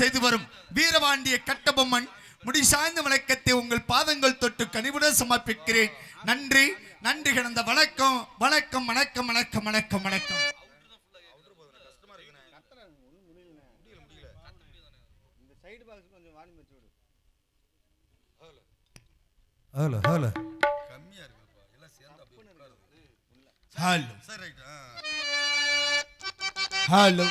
செய்து வரும். வீரபாண்டிய கட்டபொம்மன் முடி சாய்ந்த வணக்கத்தை உங்கள் பாதங்கள் தொட்டு கனிவுடன் சமர்ப்பிக்கிறேன். நன்றி நன்றி கிடந்த வணக்கம் வணக்கம் வணக்கம் வணக்கம் வணக்கம் வணக்கம். Hello hello. கம்மியா இருக்குப்பா எல்லாம் சேர்ந்து அப்படியே உட்காருது. ஹலோ சரி ரைட் ஆ ஹலோ.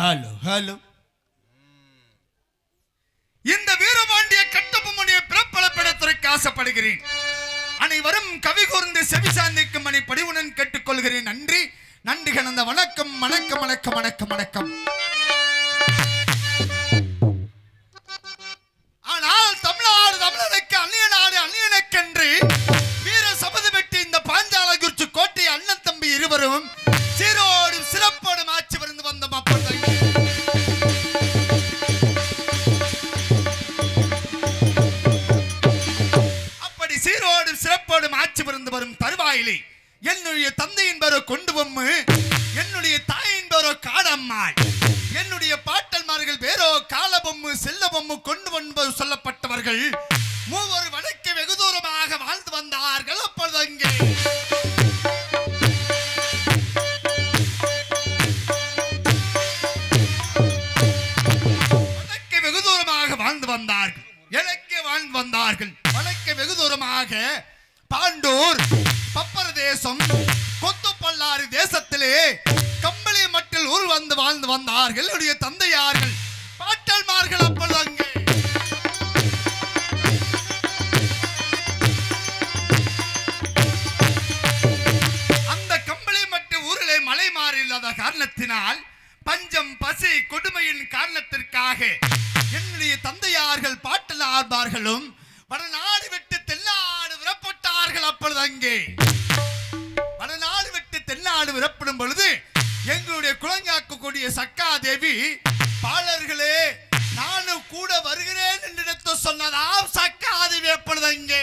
Hello hello hmm. இந்த வீரபாண்டிய கட்டபொம்மனுடைய பிரபலப்படத்துறைக்கு ஆசைப்படுகிறேன். அனைவரும் கவி கூர்ந்து செவி சார்ந்திக்கும் மணி படிவுடன் கேட்டுக்கொள்கிறேன். நன்றி. நன்றி கணந்த வணக்கம். வணக்கம் வணக்கம் வணக்கம் வணக்கம். வெகு பாண்டூர் பப்பர தேசம் கொத்துப்பல்லாறு தேசத்திலே கம்பளி மட்டில் ஊர் வந்து வாழ்ந்து வந்தார்கள். என்னுடைய தந்தையார்கள் பாட்டல்மார்கள் அப்பொழுது அங்கே. அந்த கம்பளி மட்டு ஊரிலே மழை மாறி இல்லாத காரணத்தினால் பஞ்சம் பசி கொடுமையின் காரணத்திற்காக என்னுடைய தந்தையார்கள் பாட்டல் ஆர்பார்களும் வடநாடு விட்டு தென்னாடு விரப்பட்டார்கள் அப்பொழுது அங்கே. வடநாடு விட்டு தென்னாடு விரப்படும் பொழுது எங்களுடைய குலங்காக்கக்கூடிய சக்கா தேவி பாலர்களே நானும் கூட வருகிறேன் என்று சொன்னதாம் சக்கா தேவி எப்பொழுது அங்கே.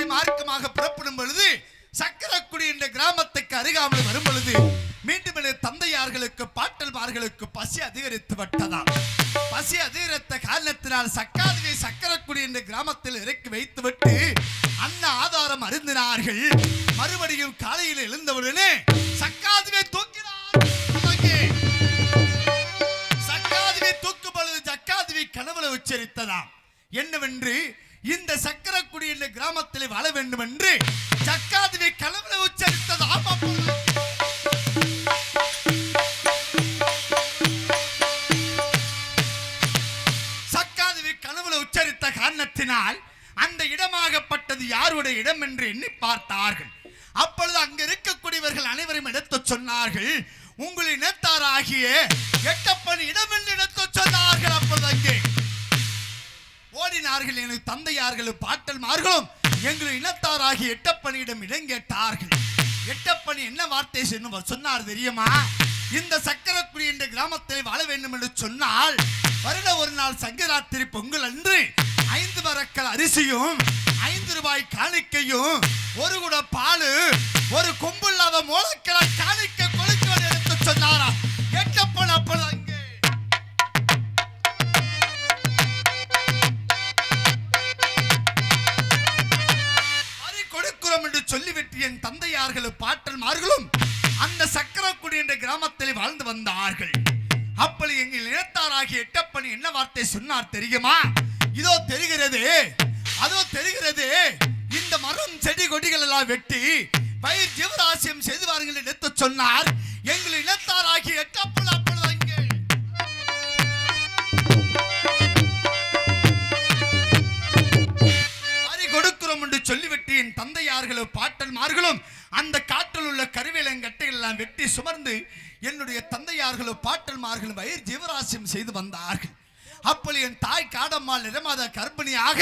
தென் மார்க்கமாக புறப்படும் பொழுது சக்கரக்குடி என்ற கிராமத்துக்கு அருகாமல் வரும் பொழுது மீண்டும் எனது தந்தையார்களுக்கு பாட்டல்மார்களுக்கு பசி அதிகரித்து விட்டதாம். பசி அதிகரித்த காரணத்தினால் சக்காதேவி சக்கரக்குடி என்ற கிராமத்தில் இறக்கி வைத்துவிட்டு அன்ன ஆதாரம் அருந்தினார்கள். மறுபடியும் காலையில் எழுந்தவுடனே சக்காதுவை தூக்கினார். சக்காதுவை தூக்கும் பொழுது சக்காதுவை கனவுல உச்சரித்ததாம். என்னவென்று இந்த சக்கரக்குடி என்ற கிராமத்தில் வாழ வேண்டும் என்று சக்காதிவை கலவர உச்சரித்தது. அப்பொழுது சக்காதிவை கனவுல உச்சரித்த காரணத்தினால் அந்த இடமாகப்பட்டது யாருடைய இடம் என்று எண்ணி பார்த்தார்கள். அப்பொழுது அங்கு இருக்கக்கூடியவர்கள் அனைவரும் எடுத்து சொன்னார்கள் உங்கள் இனத்தாராகிய எட்டப்பன் இடம் என்று எடுத்து சொன்னார்கள். அப்பொழுது அங்கே ஓடினார்கள் எனது தந்தையார்களும் பாட்டல்மார்களும் எங்கள் இனத்தாராகி எட்டப்பனியிடம் இடம் கேட்டார்கள் எட்டப்பனி என்ன வார்த்தை சொன்னார் தெரியுமா? இந்த சக்கரக்குடி என்ற கிராமத்தில் வாழ வேண்டும் என்று சொன்னால் வருட ஒரு நாள் சங்கராத்திரி பொங்கல் அன்று ஐந்து மரக்கல் அரிசியும் ஐந்து ரூபாய் காணிக்கையும் ஒரு குட பாலு ஒரு கொம்பில்லாத மூலக்கிழ காணிக்கை கொடுக்க எடுத்து சொன்னாரா எட்ட பறி என்று சொல்லிவிட்டு என் தந்தையார்களும் பாட்டன்மார்களும் அந்த சக்கரக்குடி என்ற கிராமத்தில் வாழ்ந்து வந்தார்கள். அப்படி எங்கள் இனத்தாராகிய எட்டப்பணி என்ன வார்த்தை சொன்னார் தெரியுமா? இதோ தெரிகிறது அதோ தெரிகிறது. இந்த மரம் செடி கொடிகள் எல்லாம் வெட்டி பயிர் ஜீவராசியம் செய்து வாருங்கள் எடுத்து சொன்னார். எங்கள் இனத்தாராகிய எட்டப்பன் சொல்லிவிட்டு என் தந்தையார்களும் பாட்டன்மார்களும் அந்த காட்டில் உள்ள கருவேலங்கட்டை எல்லாம் வெட்டி சுமர்ந்து என்னுடைய தந்தையார்களும் பாட்டன்மார்களும் வயிறு ஜீவராசியம் செய்து வந்தார்கள். அப்பொழுது என் தாய் காடம்மாள் நிறமாத கர்ப்பிணியாக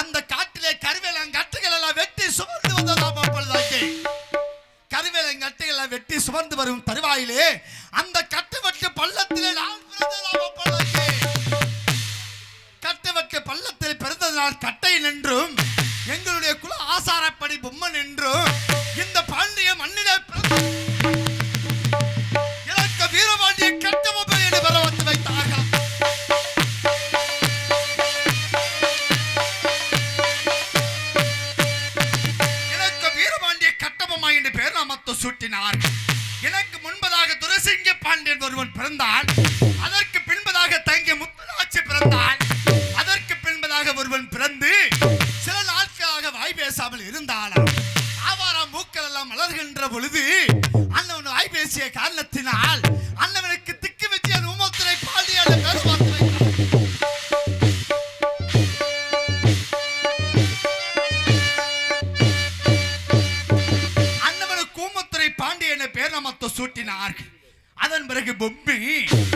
அந்த காட்டிலே கருவேலங்கட்டைகள் எல்லாம் வெட்டி சுமர்ந்து வந்ததாம் அப்பொழுது கருவேலங்கட்டைகள் எல்லாம் வெட்டி சுமர்ந்து வரும் தருவாயிலே அந்த கட்டுவட்டு பள்ளத்திலே நான் பிறந்ததாம் அப்பொழுது அங்கே பள்ளத்தில் பிறந்ததனால் கட்டை நின்றும். எங்களுடைய குல ஆசாரப்படி பொம்மன் என்றும் இந்த பிறகு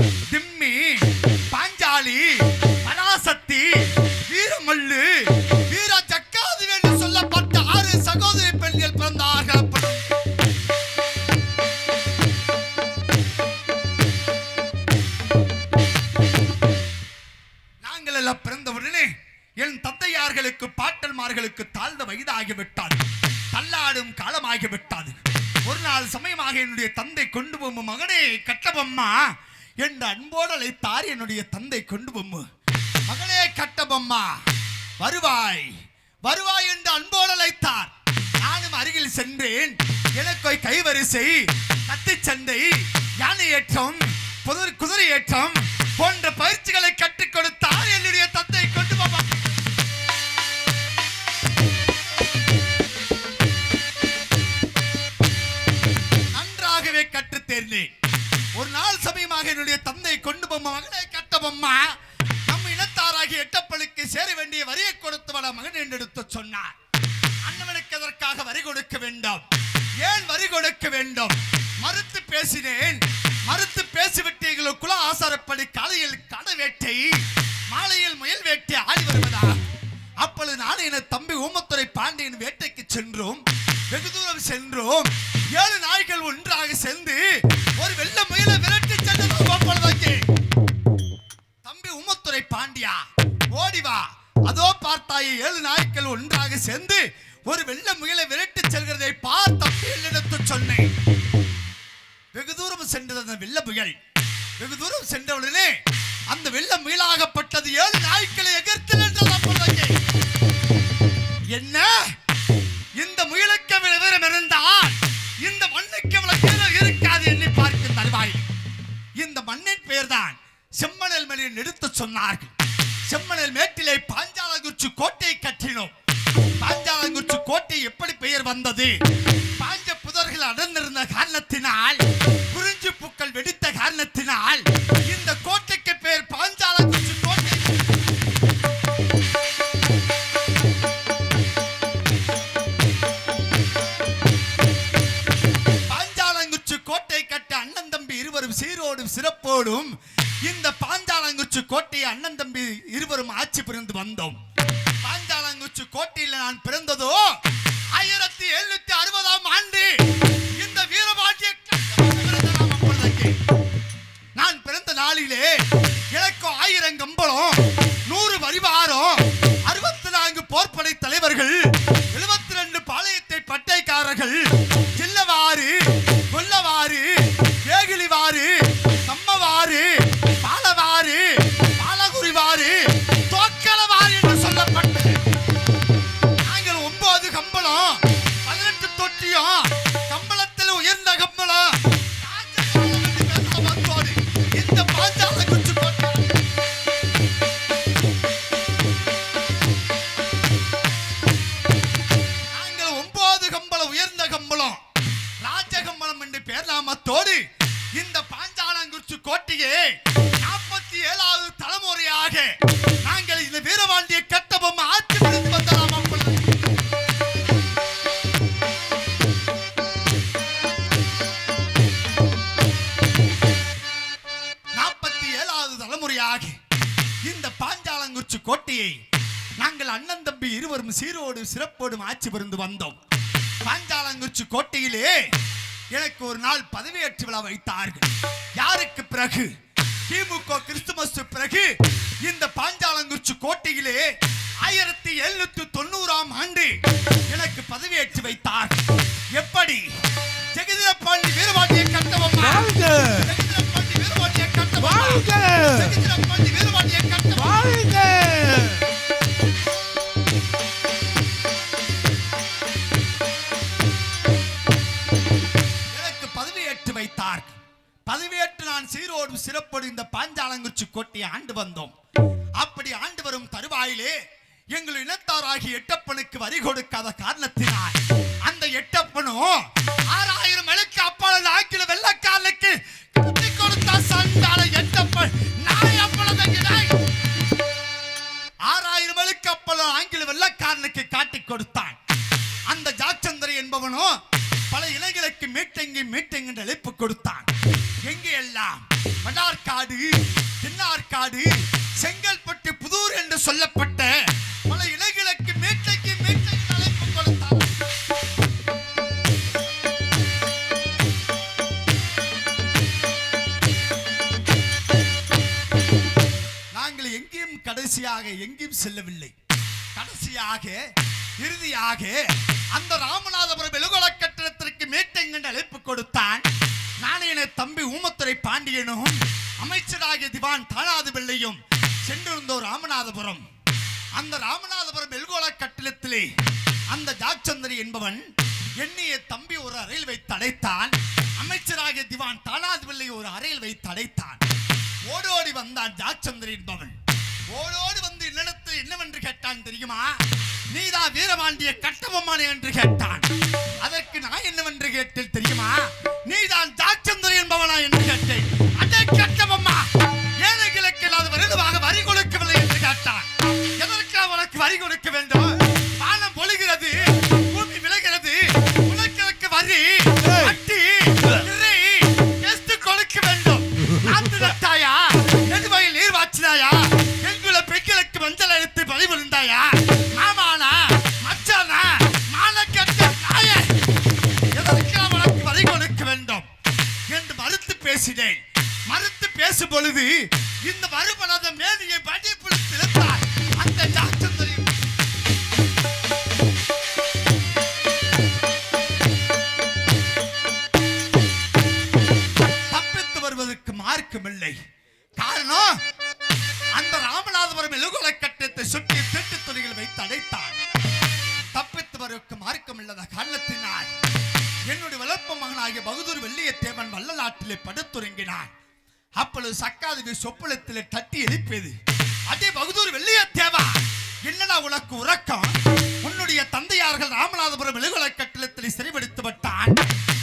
அன்போடு அழைத்தார் என்னுடைய தந்தை கொண்டு பொம்மு மகனே கட்டபொம்மா வருவாய். வருவாய் என்று அன்போடு அழைத்தார். நானும் அருகில் சென்றேன். எனக்கு கைவரிசை கத்திச் சண்டை யானை ஏற்றம் குதிரை ஏற்றம் போன்ற பயிற்சிகளை கற்றுக் கொடுத்தார் நம்ம மகனை கட்ட நம் இனத்தார் எட்டப்பளுக்கு சேர வேண்டிய வரியை கொடுத்து வர மகன் என்றெடுத்து சொன்னார். அண்ணவனுக்கு எதற்காக வரி கொடுக்க வேண்டும்? ஏன் வரி கொடுக்க வேண்டும்? மறுத்து பேசினேன். மறுத்து பேசிவிட்டீர்கள் குல ஆசாரப்படி காலையில் கட வேட்டை மாலையில் முயல் வேட்டை ஆடி வருவதா? அப்பொழுது நான் என தம்பி ஊமத்துறை பாண்டியன் வேட்டைக்கு சென்றோம். வெகு தூரம் சென்றோம். ஏழு நாய்கள் ஒன்றாக சேர்ந்து ஒரு வெள்ள முயலை விரட்டி சென்றதும் அப்பொழுது தம்பி உமத்துறை பாண்டியா. ஓடி வா. அதோ பார்த்தாயே ஏழு நாய்க்கள் ஒன்றாக சேர்ந்து ஒரு வெள்ள முயலை விரட்டி செல்கிறதை பார்த்த தம்பி சொன்னேன். வெகு தூரம் சென்றது அந்த வெள்ள முயல். வெகு தூரம் சென்றவுடனே அந்த வெள்ள முயலாகப்பட்டது ஏழு நாய்க்களை எதிர்த்து நின்றது என்ன? இந்த முயலுக்கு விவரம் இருந்தால் இந்த மண்ணுக்கு அவ்வளவு இருக்காது எண்ணி பார்க்கும் தருவாய். இந்த மண்ணின் பெயர்தான் செம்மணல் மேலில் எடுத்து சொன்னார்கள். செம்மணல் மேட்டிலே பாஞ்சாலங்குறிச்சி கோட்டை கட்டினோம். பாஞ்சாலங்குறிச்சி கோட்டை எப்படி பெயர் வந்தது? பாஞ்ச புதர்கள் அடர்ந்திருந்த காரணத்தினால் குறிஞ்சி பூக்கள் வெடித்த காரணத்தினால் இந்த கோட்டைக்கு பெயர் பாஞ்சாலங்குறிச்சி கோட்டை. பாஞ்சாலங்குச்சு கோட்டை கட்ட அண்ணன் தம்பி இருவரும் சீரோடும் சிறப்போடும் இந்த பாஞ்சாலங்குச்சி கோட்டையை அண்ணன் தம்பி இருவரும் ஆட்சி புரிந்து வந்தோம். பாஞ்சாலங்குச்சி கோட்டையில் நான் பிறந்ததோ ஆயிரத்தி எழுநூத்தி அறுபதாம் ஆண்டு இந்த வீரபாண்டிய நான் பிறந்த நாளிலே எனக்கு ஆயிரம் கம்பளம் நூறு வரிவாரம் அறுபத்தி நான்கு போர்ப்படை தலைவர்கள் எழுபத்தி ரெண்டு பாளையத்தை பட்டைக்காரர்கள் உயர்ந்த கம்பளம் ராஜகம்பளம் என்று பேர் நாமத்தோடு இந்த பாஞ்சாலங்குறிச்சி கோட்டையே நாற்பத்தி ஏழாவது தலைமுறையாக நாங்கள் இந்த வீரவாண்டிய கட்டபொம்மை ஆட்சி புரிந்து வந்தலாம் நாற்பத்தி ஏழாவது தலைமுறையாக இந்த பாஞ்சாலங்குறிச்சி கோட்டையை நாங்கள் அண்ணன் தம்பி இருவரும் சீரோடு சிறப்போடும் ஆட்சி புரிந்து வந்தோம். பாஞ்சாலங்குறிச்சி கோட்டையிலே எனக்கு ஒரு நாள் பதவியேற்று விழா வைத்தார்கள். யாருக்கு பிறகு? திமுக கிறிஸ்துமஸ் பிறகு இந்த பாஞ்சாலங்குறிச்சி கோட்டையிலே ஆயிரத்தி எழுநூத்தி தொண்ணூறாம் ஆண்டு எனக்கு பதவியேற்று வைத்தார். எப்படி? ஜெகதீரபாண்டி வீரபாண்டிய கட்டபொம்மா சொல்லப்பட்ட பல இலைகளுக்கு அழைப்பு நாங்கள் எங்கேயும் கடைசியாக எங்கேயும் செல்லவில்லை. கடைசியாக இறுதியாக அந்த ராமநாதபுரம் எழுகொல கட்டிடத்திற்கு மேட்டை என்று அழைப்பு கொடுத்தான். நானே என தம்பி ஊமத்துறை பாண்டியனும் அமைச்சராகிய திவான் தானா ராமநாதபுரம். அந்த ராமநாதபுரம் எல்கோலா கட்டிடத்திலே அந்த ஜாச்சந்திரி என்பவன் எண்ணிய தம்பி ஒரு அறையில் வைத்து அடைத்தான். அமைச்சராகிய திவான் தானாதிபிள்ளை ஒரு அறையில் வைத்து அடைத்தான். ஓடோடி வந்தான் ஜாச்சந்திரி என்பவன். ஓடோடி வந்து என்னிடத்தில் என்னவென்று கேட்டான் தெரியுமா? நீதா வீரபாண்டிய கட்டபொம்மானே என்று கேட்டான். அதை இல்லை. காரணம் அந்த ராமநாதபுரம் எழுகுல கட்டத்தை சுற்றி திட்டு துணிகள் வைத்து அடைத்தான். தப்பித்து வருவதற்கு மார்க்கம் இல்லாத காரணத்தினால் என்னுடைய வளர்ப்பு மகனாகிய பகதூர் வெள்ளியத்தேவன் வல்லநாட்டிலே படுத்துறங்கினான். அப்பொழுது சக்காதேவி சொப்பளத்திலே தட்டி எழுப்பியது அதே பகதூர் வெள்ளியத்தேவா என்னடா உனக்கு உறக்கம்? உன்னுடைய தந்தையார்கள் ராமநாதபுரம் எழுகுல கட்டிடத்திலே சிறைபிடித்து விட்டான்.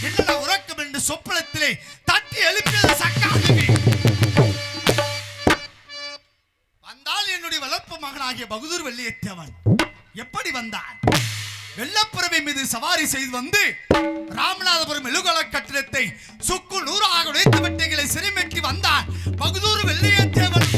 என்னடா உறக்கம்? என்று சொப்பளத்திலே தட்டி எழுப்பியது சக்காதேவி வளர்ப்பு மகனாகிய பகதூர் வெள்ளியத்தேவன். எப்படி வந்தான்? வெள்ளப்புறவை மீது சவாரி செய்து வந்து ராமநாதபுரம் எழுகல கட்டிடத்தை சுக்கு நூறாக உடைத்து விட்டைகளை சிறைமேற்றி வந்தான் பகுதூர் வெள்ளியத்தேவன்.